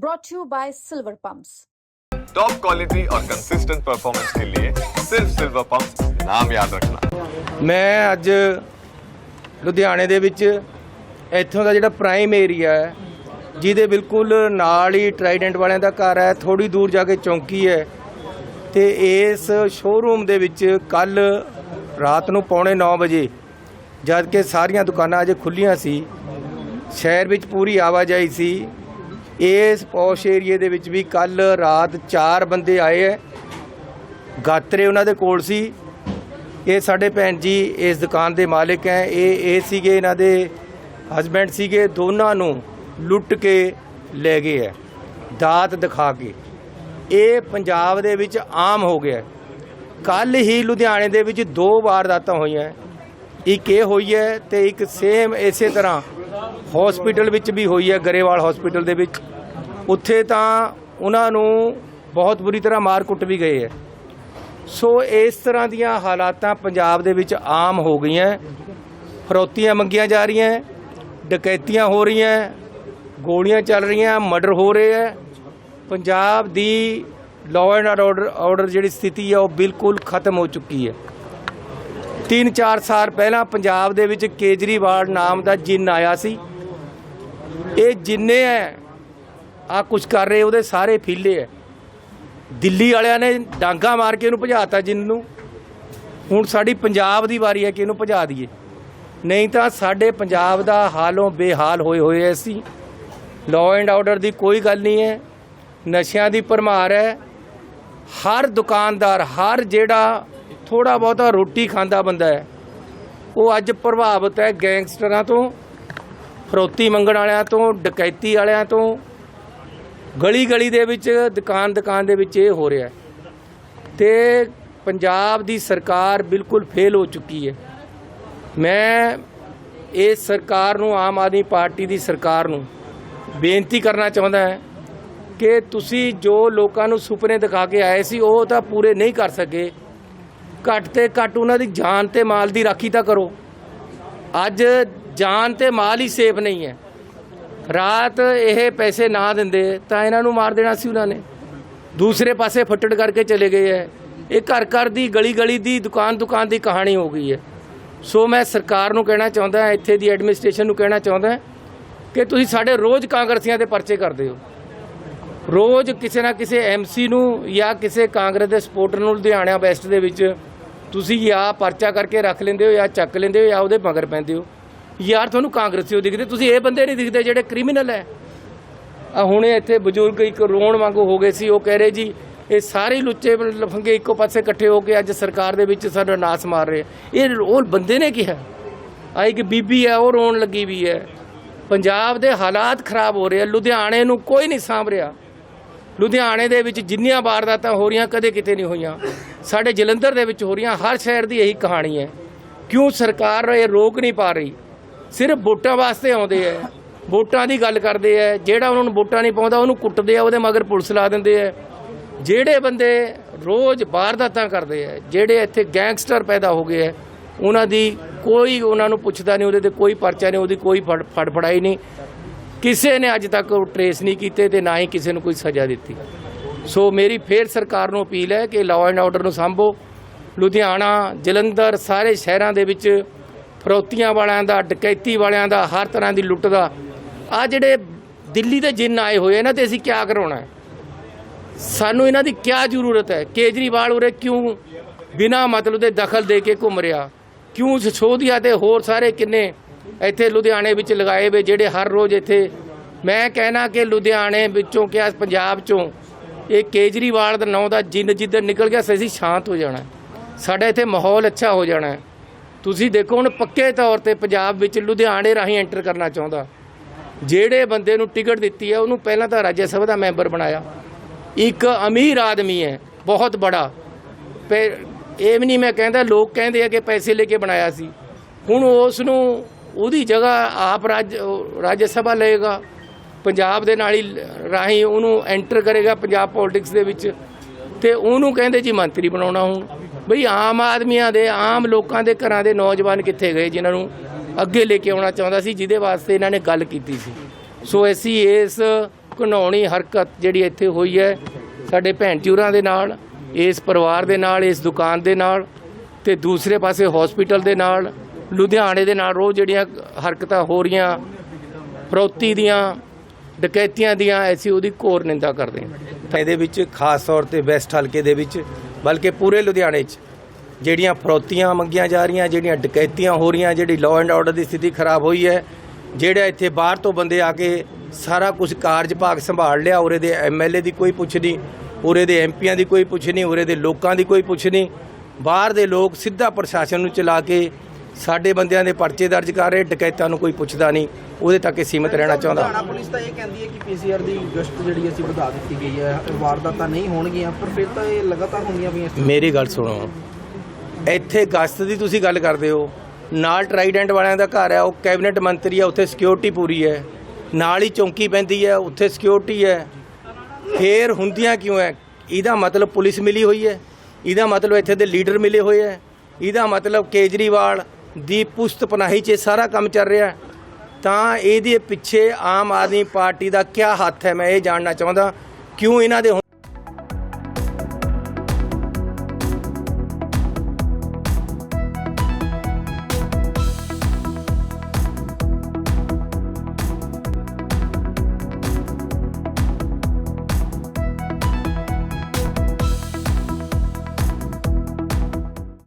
brought to you by Silver Pumps. Top quality और consistent performance के लिए सिर्फ सिल्वर पंप नाम याद रखना ਮੈਂ ਅੱਜ ਲੁਧਿਆਣੇ ਦੇ ਵਿੱਚ ਇੱਥੋਂ ਦਾ ਜਿਹੜਾ ਪ੍ਰਾਈਮ ਏਰੀਆ ਹੈ ਜਿਹਦੇ ਬਿਲਕੁਲ ਨਾਲ ਹੀ ਟਰਾਈਡੈਂਟ ਵਾਲਿਆਂ ਦਾ ਘਰ ਹੈ ਥੋੜੀ ਦੂਰ ਜਾ ਕੇ ਚੌਂਕੀ ਹੈ ਤੇ ਇਸ ਸ਼ੋਰੂਮ ਦੇ ਵਿੱਚ ਕੱਲ ਰਾਤ ਨੂੰ ਪੌਣੇ 9 ਵਜੇ ਜਦ ਕਿ ਸਾਰੀਆਂ ਦੁਕਾਨਾਂ ਅਜੇ ਖੁੱਲੀਆਂ ਸੀ ਸ਼ਹਿਰ ਵਿੱਚ ਪੂਰੀ ਆਵਾਜਾਈ ਸੀ ਇਸ ਪੌਸ਼ ਏਰੀਏ ਦੇ ਵਿੱਚ ਵੀ ਕੱਲ ਰਾਤ 4 ਬੰਦੇ ਆਏ ਹੈ ਗਾਤਰੇ ਉਹਨਾਂ ਦੇ ਕੋਲ ਸੀ। ਇਹ ਸਾਡੇ ਭੈਣ ਜੀ ਇਸ ਦੁਕਾਨ ਦੇ ਮਾਲਕ ਹੈ ਇਹ ਇਹ ਸੀਗੇ ਇਹਨਾਂ ਦੇ ਹਸਬੈਂਡ ਸੀਗੇ। ਦੋਨਾਂ ਨੂੰ ਲੁੱਟ ਕੇ ਲੈ ਗਏ ਹੈ ਦਾਤ ਦਿਖਾ ਕੇ। ਇਹ ਪੰਜਾਬ ਦੇ ਵਿੱਚ ਆਮ ਹੋ ਗਿਆ ਕੱਲ ਹੀ ਲੁਧਿਆਣੇ ਦੇ ਵਿੱਚ ਦੋ ਵਾਰਦਾਤਾਂ ਹੋਈਆਂ ਇੱਕ ਇਹ ਹੋਈ ਹੈ ਤੇ ਇੱਕ ਸੇਮ ਇਸੇ ਤਰ੍ਹਾਂ ਹਸਪੀਟਲ ਵਿੱਚ ਵੀ ਹੋਈ ਹੈ, ਗਰੇਵਾਲ ਹਸਪੀਟਲ ਦੇ ਵਿੱਚ। ਉੱਥੇ ਤਾਂ ਉਹਨਾਂ ਨੂੰ ਬਹੁਤ ਬੁਰੀ ਤਰ੍ਹਾਂ ਮਾਰ ਕੁੱਟ ਵੀ ਗਏ ਹੈ। ਸੋ ਇਸ ਤਰ੍ਹਾਂ ਦੀਆਂ ਹਾਲਾਤਾਂ ਪੰਜਾਬ ਦੇ ਵਿੱਚ ਆਮ ਹੋ ਗਈਆਂ। ਫਰੋਤੀਆਂ ਮੰਗੀਆਂ ਜਾ ਰਹੀਆਂ, ਡਕੈਤੀਆਂ ਹੋ ਰਹੀਆਂ, ਗੋਲੀਆਂ ਚੱਲ ਰਹੀਆਂ, ਮਰਡਰ ਹੋ ਰਹੇ ਹੈ। ਪੰਜਾਬ ਦੀ ਲਾਅ ਐਂਡ ਆਰਡਰ ਆਰਡਰ ਜਿਹੜੀ ਸਥਿਤੀ ਹੈ, ਉਹ ਬਿਲਕੁਲ ਖਤਮ ਹੋ ਚੁੱਕੀ ਹੈ। 3-4 ਸਾਲ ਪਹਿਲਾਂ ਪੰਜਾਬ ਦੇ ਵਿੱਚ ਕੇਜਰੀਵਾਲ ਨਾਮ ਦਾ ਜਿੰਨ ਆਇਆ ਸੀ। ਇਹ ਜਿੰਨੇ ਹੈ ਆ ਕੁਝ ਕਰ ਰਹੇ, ਉਹਦੇ ਸਾਰੇ ਫੀਲੇ ਹੈ ਦਿੱਲੀ ਵਾਲਿਆਂ ਨੇ ਡਾਂਗਾ ਮਾਰ ਕੇ ਇਹਨੂੰ ਭਜਾਤਾ ਜਿੰਨ। ਨੂੰ ਹੁਣ ਸਾਡੀ ਪੰਜਾਬ ਦੀ ਵਾਰੀ ਹੈ ਕਿ ਇਹਨੂੰ ਭਜਾ ਦਈਏ। ਨਹੀਂ ਤਾਂ ਸਾਡੇ ਪੰਜਾਬ ਦਾ ਹਾਲੋਂ ਬੇਹਾਲ ਹੋਏ ਹੋਏ ਐ ਅਸੀਂ। ਲਾਅ ਐਂਡ ਆਰਡਰ ਦੀ ਕੋਈ ਗੱਲ ਨਹੀਂ ਹੈ ਨਸ਼ਿਆਂ ਦੀ ਭਰਮਾਰ ਹੈ ਹਰ ਦੁਕਾਨਦਾਰ, ਹਰ ਜਿਹੜਾ ਥੋੜਾ ਬਹੁਤਾ ਰੋਟੀ ਖਾਂਦਾ ਬੰਦਾ ਹੈ ਉਹ ਅੱਜ ਪ੍ਰਭਾਵਿਤ ਹੈ ਗੈਂਗਸਟਰਾਂ ਤੋਂ। ਫਰੋਤੀ ਮੰਗਣ ਵਾਲਿਆਂ ਤੋਂ, ਡਕੈਤੀ ਵਾਲਿਆਂ ਤੋਂ ਗਲੀ ਗਲੀ ਦੇ ਵਿੱਚ ਦੁਕਾਨ ਦੁਕਾਨ ਦੇ ਵਿੱਚ ਇਹ ਹੋ ਰਿਹਾ ਹੈ। ਤੇ ਪੰਜਾਬ ਦੀ ਸਰਕਾਰ ਬਿਲਕੁਲ ਫੇਲ ਹੋ ਚੁੱਕੀ ਹੈ। ਮੈਂ ਇਸ ਸਰਕਾਰ ਨੂੰ, ਆਮ ਆਦਮੀ ਪਾਰਟੀ ਦੀ ਸਰਕਾਰ ਨੂੰ ਬੇਨਤੀ ਕਰਨਾ ਚਾਹੁੰਦਾ ਹਾਂ ਕਿ ਤੁਸੀਂ ਜੋ ਲੋਕਾਂ ਨੂੰ ਸੁਪਨੇ ਦਿਖਾ ਕੇ ਆਏ ਸੀ, ਉਹ ਤਾਂ ਪੂਰੇ ਨਹੀਂ ਕਰ ਸਕੇ। ਘੱਟ ਤੇ ਘੱਟ ਉਹਨਾਂ ਦੀ ਜਾਨ ਤੇ ਮਾਲ ਦੀ ਰਾਖੀ ਤਾਂ ਕਰੋ। ਅੱਜ ਜਾਨ ਤੇ ਮਾਲ ਹੀ ਸੇਫ ਨਹੀਂ ਹੈ। ਰਾਤ ਇਹ ਪੈਸੇ ਨਾ ਦਿੰਦੇ, ਤਾਂ ਇਹਨਾਂ ਨੂੰ ਮਾਰ ਦੇਣਾ ਸੀ ਉਹਨਾਂ ਨੇ। ਦੂਸਰੇ ਪਾਸੇ ਫੱਟੜ ਕਰਕੇ ਚਲੇ ਗਏ ਹੈ। ਇਹ ਘਰ ਘਰ ਦੀ, ਗਲੀ ਗਲੀ ਦੀ, ਦੁਕਾਨ ਦੁਕਾਨ ਦੀ ਕਹਾਣੀ ਹੋ ਗਈ ਹੈ। ਸੋ ਮੈਂ ਸਰਕਾਰ ਨੂੰ ਕਹਿਣਾ ਚਾਹੁੰਦਾ ਇੱਥੇ ਦੀ ਐਡਮਿਨਿਸਟ੍ਰੇਸ਼ਨ ਨੂੰ ਕਹਿਣਾ ਚਾਹੁੰਦਾ ਕਿ ਤੁਸੀਂ ਸਾਡੇ ਰੋਜ਼ ਕਾਂਗਰਸੀਆਂ ਦੇ ਪਰਚੇ ਕਰਦੇ ਹੋ। ਰੋਜ਼ ਕਿਸੇ ਨਾ ਕਿਸੇ ਐਮਸੀ ਨੂੰ ਜਾਂ ਕਿਸੇ ਕਾਂਗਰਸ ਦੇ ਸਪੋਰਟਰ ਨੂੰ ਲੁਧਿਆਣਾ ਵੈਸਟ ਦੇ ਵਿੱਚ ਤੁਸੀਂ ਜਾਂ ਪਰਚਾ ਕਰਕੇ ਰੱਖ ਲੈਂਦੇ ਹੋ ਜਾਂ ਚੱਕ ਲੈਂਦੇ ਹੋ ਜਾਂ ਉਹਦੇ ਮਗਰ ਪੈਂਦੇ ਹੋ। ਯਾਰ ਤੁਹਾਨੂੰ ਕਾਂਗਰਸੀ ਹੋ ਦਿਖਦੇ, ਤੁਸੀਂ ਇਹ ਬੰਦੇ ਨਹੀਂ ਦਿਖਦੇ ਜਿਹੜੇ ਕ੍ਰਿਮੀਨਲ ਹੈ। ਆ ਹੁਣੇ ਇੱਥੇ ਬਜ਼ੁਰਗ ਇੱਕ ਰੋਣ ਵਾਂਗੂ ਹੋ ਗਏ ਸੀ, ਉਹ ਕਹਿ ਰਹੇ ਜੀ, ਇਹ ਸਾਰੇ ਲੁੱਚੇ ਲਫੰਗੇ ਇੱਕੋ ਪਾਸੇ ਇਕੱਠੇ ਹੋ ਕੇ ਅੱਜ ਸਰਕਾਰ ਦੇ ਵਿੱਚ ਸਾਡਾ ਨਾਸ ਮਾਰ ਰਹੇ ਇਹ ਉਹ ਬੰਦੇ ਨੇ ਕਿਹਾ। ਆ ਇੱਕ ਬੀਬੀ ਹੈ, ਉਹ ਰੋਣ ਲੱਗੀ ਵੀ ਹੈ। ਪੰਜਾਬ ਦੇ ਹਾਲਾਤ ਖਰਾਬ ਹੋ ਰਹੇ ਆ, ਲੁਧਿਆਣੇ ਨੂੰ ਕੋਈ ਨਹੀਂ ਸਾਂਭ ਰਿਹਾ। ਲੁਧਿਆਣੇ ਦੇ ਵਿੱਚ ਜਿੰਨੀਆਂ ਵਾਰਦਾਤਾਂ ਹੋ ਰਹੀਆਂ, ਕਦੇ ਕਿਤੇ ਨਹੀਂ ਹੋਈਆਂ। ਸਾਡੇ ਜਲੰਧਰ ਦੇ ਵਿੱਚ ਹੋ ਰਹੀਆਂ, ਹਰ ਸ਼ਹਿਰ ਦੀ ਇਹੀ ਕਹਾਣੀ ਹੈ। ਕਿਉਂ ਸਰਕਾਰ ਇਹ ਰੋਕ ਨਹੀਂ ਪਾ ਰਹੀ? ਸਿਰਫ ਵੋਟਾਂ ਵਾਸਤੇ ਆਉਂਦੇ ਐ। ਵੋਟਾਂ ਦੀ ਗੱਲ ਕਰਦੇ ਐ। ਜਿਹੜਾ ਉਹਨਾਂ ਨੂੰ ਵੋਟਾਂ ਨਹੀਂ ਪਾਉਂਦਾ, ਉਹਨੂੰ ਕੁੱਟਦੇ ਆ, ਉਹਦੇ ਮਗਰ ਪੁਲਿਸ ਲਾ ਦਿੰਦੇ ਐ। ਜਿਹੜੇ ਬੰਦੇ ਰੋਜ਼ ਵਾਰਦਾਤਾਂ ਕਰਦੇ ਐ, ਜਿਹੜੇ ਇੱਥੇ ਗੈਂਗਸਟਰ ਪੈਦਾ ਹੋ ਗਏ ਐ, ਉਹਨਾਂ ਦੀ ਕੋਈ ਉਹਨਾਂ ਨੂੰ ਪੁੱਛਦਾ ਨਹੀਂ, ਉਹਦੇ ਤੇ ਕੋਈ ਪਰਚਾ ਨਹੀਂ, ਉਹਦੀ ਕੋਈ ਫੜ ਫੜ ਫੜਾਈ ਨਹੀਂ। ਕਿਸੇ ਨੇ ਅੱਜ ਤੱਕ ਉਹ ਟਰੇਸ ਨਹੀਂ ਕੀਤੇ ਤੇ ਨਾ ਹੀ ਕਿਸੇ ਨੂੰ ਕੋਈ ਸਜ਼ਾ ਦਿੱਤੀ। ਸੋ ਮੇਰੀ ਫੇਰ ਸਰਕਾਰ ਨੂੰ ਅਪੀਲ ਹੈ ਕਿ ਲਾਅ ਐਂਡ ਆਰਡਰ ਨੂੰ ਸੰਭੋ। ਲੁਧਿਆਣਾ, ਜਲੰਧਰ, ਸਾਰੇ ਸ਼ਹਿਰਾਂ ਦੇ ਵਿੱਚ ਫਰੋਤੀਆਂ ਵਾਲਿਆਂ ਦਾ, ਡਕੈਤੀ ਵਾਲਿਆਂ ਦਾ, ਹਰ ਤਰ੍ਹਾਂ ਦੀ ਲੁੱਟ ਦਾ। ਆ ਜਿਹੜੇ ਦਿੱਲੀ ਦੇ ਜਿੰਨ ਆਏ ਹੋਏ, ਇਹਨਾਂ ਤੇ ਅਸੀਂ ਕੀ ਕਰਾਉਣਾ ਹੈ? ਸਾਨੂੰ ਇਹਨਾਂ ਦੀ ਕੀ ਜ਼ਰੂਰਤ ਹੈ? ਕੇਜਰੀਵਾਲ ਉਰੇ ਕਿਉਂ ਬਿਨਾ ਮਤਲਬ ਦੇ ਦਖਲ ਦੇ ਕੇ ਘੁੰਮ ਰਿਹਾ? ਕਿਉਂ ਸਛੋਦੀਆ ਤੇ ਹੋਰ ਸਾਰੇ ਕਿੰਨੇ ਇੱਥੇ ਲੁਧਿਆਣੇ ਵਿੱਚ ਲਗਾਏ ਵੇ, ਜਿਹੜੇ ਹਰ ਰੋਜ਼ ਇੱਥੇ? ਮੈਂ ਕਹਿਣਾ ਕਿ ਲੁਧਿਆਣੇ ਵਿੱਚੋਂ ਕਿਆ ਪੰਜਾਬ ਚੋਂ, ਇਹ ਕੇਜਰੀਵਾਲ ਦਾ ਨਾਂ ਦਾ ਜਿੰਨ ਜਿੱਦ ਨਿਕਲ ਗਿਆ, ਅਸੀਂ ਸ਼ਾਂਤ ਹੋ ਜਾਣਾ ਸਾਡਾ ਇੱਥੇ ਮਾਹੌਲ ਅੱਛਾ ਹੋ ਜਾਣਾ ਤੁਸੀਂ ਦੇਖੋ ਹੁਣ ਪੱਕੇ ਤੌਰ ਤੇ ਪੰਜਾਬ ਵਿੱਚ ਲੁਧਿਆਣੇ ਰਾਹੀਂ ਐਂਟਰ ਕਰਨਾ ਚਾਹੁੰਦਾ। ਜਿਹੜੇ ਬੰਦੇ ਨੂੰ ਟਿਕਟ ਦਿੱਤੀ ਹੈ ਉਹਨੂੰ ਪਹਿਲਾਂ ਤਾਂ ਰਾਜ ਸਭਾ ਦਾ ਮੈਂਬਰ ਬਣਾਇਆ। ਇੱਕ ਅਮੀਰ ਆਦਮੀ ਹੈ, ਬਹੁਤ ਬੜਾ। ਪਰ ਇਹ ਵੀ ਨਹੀਂ ਮੈਂ ਕਹਿੰਦਾ, ਲੋਕ ਕਹਿੰਦੇ ਆ ਕਿ ਪੈਸੇ ਲੈ ਕੇ ਬਣਾਇਆ ਸੀ। ਹੁਣ ਉਸ ਨੂੰ ਉਹਦੀ ਜਗ੍ਹਾ ਆਪ ਰਾਜ ਰਾਜ ਸਭਾ ਲਏਗਾ। ਪੰਜਾਬ ਦੇ ਨਾਲ ਹੀ ਰਾਹੀਂ ਉਹਨੂੰ ਐਂਟਰ ਕਰੇਗਾ ਪੰਜਾਬ ਪੋਲਿਟਿਕਸ ਦੇ ਵਿੱਚ। ਤੇ ਉਹਨੂੰ ਕਹਿੰਦੇ ਜੀ ਮੰਤਰੀ ਬਣਾਉਣਾ ਹੁਣ ਬਈ ਆਮ ਆਦਮੀਆਂ ਦੇ, ਆਮ ਲੋਕਾਂ ਦੇ ਘਰਾਂ ਦੇ ਨੌਜਵਾਨ ਕਿੱਥੇ ਗਏ ਜਿਨ੍ਹਾਂ ਨੂੰ ਅੱਗੇ ਲੈ ਕੇ ਆਉਣਾ ਚਾਹੁੰਦਾ ਸੀ, ਜਿਹਦੇ ਵਾਸਤੇ ਇਹਨਾਂ ਨੇ ਗੱਲ ਕੀਤੀ ਸੀ। ਸੋ ਅਸੀਂ ਇਸ ਘਿਨਾਉਣੀ ਹਰਕਤ ਜਿਹੜੀ ਇੱਥੇ ਹੋਈ ਹੈ, ਸਾਡੇ ਭੈਣ ਚੂਰਾਂ ਦੇ ਨਾਲ, ਇਸ ਪਰਿਵਾਰ ਦੇ ਨਾਲ, ਇਸ ਦੁਕਾਨ ਦੇ ਨਾਲ ਤੇ ਦੂਸਰੇ ਪਾਸੇ ਹਸਪੀਟਲ ਦੇ ਨਾਲ, ਲੁਧਿਆਣੇ ਦੇ ਨਾਲ ਰੋਜ਼ ਜਿਹੜੀਆਂ ਹਰਕਤਾਂ ਹੋ ਰਹੀਆਂ ਫਰੌਤੀ ਦੀਆਂ ਡਕੈਤੀਆਂ ਦੀਆਂ ਐਸੀ ਉਹਦੀ ਘੋਰ ਨਿੰਦਾ ਕਰਦੇ ਹਾਂ ਇਹਦੇ ਵਿੱਚ ਖਾਸ ਤੌਰ ਤੇ ਵੈਸਟ ਹਲਕੇ ਦੇ ਵਿੱਚ, ਬਲਕਿ ਪੂਰੇ ਲੁਧਿਆਣੇ 'ਚ, ਜਿਹੜੀਆਂ ਫਰੋਤੀਆਂ ਮੰਗੀਆਂ ਜਾ ਰਹੀਆਂ, ਜਿਹੜੀਆਂ ਡਕੈਤੀਆਂ ਹੋ ਰਹੀਆਂ, ਜਿਹੜੀ ਲਾਅ ਐਂਡ ਆਰਡਰ ਦੀ ਸਥਿਤੀ ਖਰਾਬ ਹੋਈ ਹੈ, ਜਿਹੜਾ ਇੱਥੇ ਬਾਹਰ ਤੋਂ ਬੰਦੇ ਆ ਕੇ ਸਾਰਾ ਕੁਝ ਕਾਰਜ ਭਾਗ ਸੰਭਾਲ ਲਿਆ, ਉਰੇ ਦੇ ਐਮਐਲਏ ਦੀ ਕੋਈ ਪੁੱਛ ਨਹੀਂ, ਉਰੇ ਦੇ ਐਮਪੀਆਂ ਦੀ ਕੋਈ ਪੁੱਛ ਨਹੀਂ, ਉਰੇ ਦੇ ਲੋਕਾਂ ਦੀ ਕੋਈ ਪੁੱਛ ਨਹੀਂ, ਬਾਹਰ ਦੇ ਲੋਕ ਸਿੱਧਾ ਪ੍ਰਸ਼ਾਸਨ ਨੂੰ ਚਲਾ ਕੇ ਸਾਡੇ ਬੰਦਿਆਂ ਦੇ ਪਰਚੇ ਦਰਜ ਕਰ ਰਹੇ ਡਕੈਤਾਂ ਨੂੰ ਕੋਈ ਪੁੱਛਦਾ ਨਹੀਂ ਉਹਦੇ ਤੱਕ ਹੀ ਸੀਮਿਤ ਰਹਿਣਾ ਚਾਹੁੰਦਾ। ਹਰਿਆਣਾ ਪੁਲਿਸ ਤਾਂ ਇਹ ਕਹਿੰਦੀ ਹੈ ਕਿ ਪੀਸੀਆਰ ਦੀ ਗਸ਼ਤ ਜਿਹੜੀ ਅਸੀਂ ਵਧਾ ਦਿੱਤੀ ਗਈ ਹੈ ਵਾਰਦਾਤਾਂ ਨਹੀਂ ਹੋਣਗੀਆਂ ਪਰ ਫਿਰ ਤਾਂ ਇਹ ਲਗਾਤਾਰ ਹੁੰਦੀਆਂ ਪਈਆਂ ਮੇਰੀ ਗੱਲ ਸੁਣੋ ਇੱਥੇ ਗਸਤ ਦੀ ਤੁਸੀਂ ਗੱਲ ਕਰਦੇ ਹੋ ਨਾਲ ਟਰਾਈਡੈਂਟ ਵਾਲਿਆਂ ਦਾ ਘਰ ਹੈ ਉਹ ਕੈਬਨਿਟ ਮੰਤਰੀ ਹੈ ਉੱਥੇ ਸਿਕਿਉਰਿਟੀ ਪੂਰੀ ਹੈ ਨਾਲ ਹੀ ਚੌਂਕੀ ਪੈਂਦੀ ਹੈ ਉੱਥੇ ਸਿਕਿਉਰਿਟੀ ਹੈ। ਫੇਰ ਹੁੰਦੀਆਂ ਕਿਉਂ ਹੈ? ਇਹਦਾ ਮਤਲਬ ਪੁਲਿਸ ਮਿਲੀ ਹੋਈ ਹੈ ਇਹਦਾ ਮਤਲਬ ਇੱਥੇ ਦੇ ਲੀਡਰ ਮਿਲੇ ਹੋਏ ਹੈ ਇਹਦਾ ਮਤਲਬ ਕੇਜਰੀਵਾਲ ਦੀ ਪੁਸਤ ਪਨਾਹੀ 'ਚ ਇਹ ਸਾਰਾ ਕੰਮ ਚੱਲ ਰਿਹਾ ਤਾਂ ਇਹਦੇ ਪਿੱਛੇ ਆਮ ਆਦਮੀ ਪਾਰਟੀ ਦਾ ਕੀ ਹੱਥ ਹੈ? ਮੈਂ ਇਹ ਜਾਣਨਾ ਚਾਹੁੰਦਾ। ਕਿਉਂ ਇਹਨਾਂ ਦੇ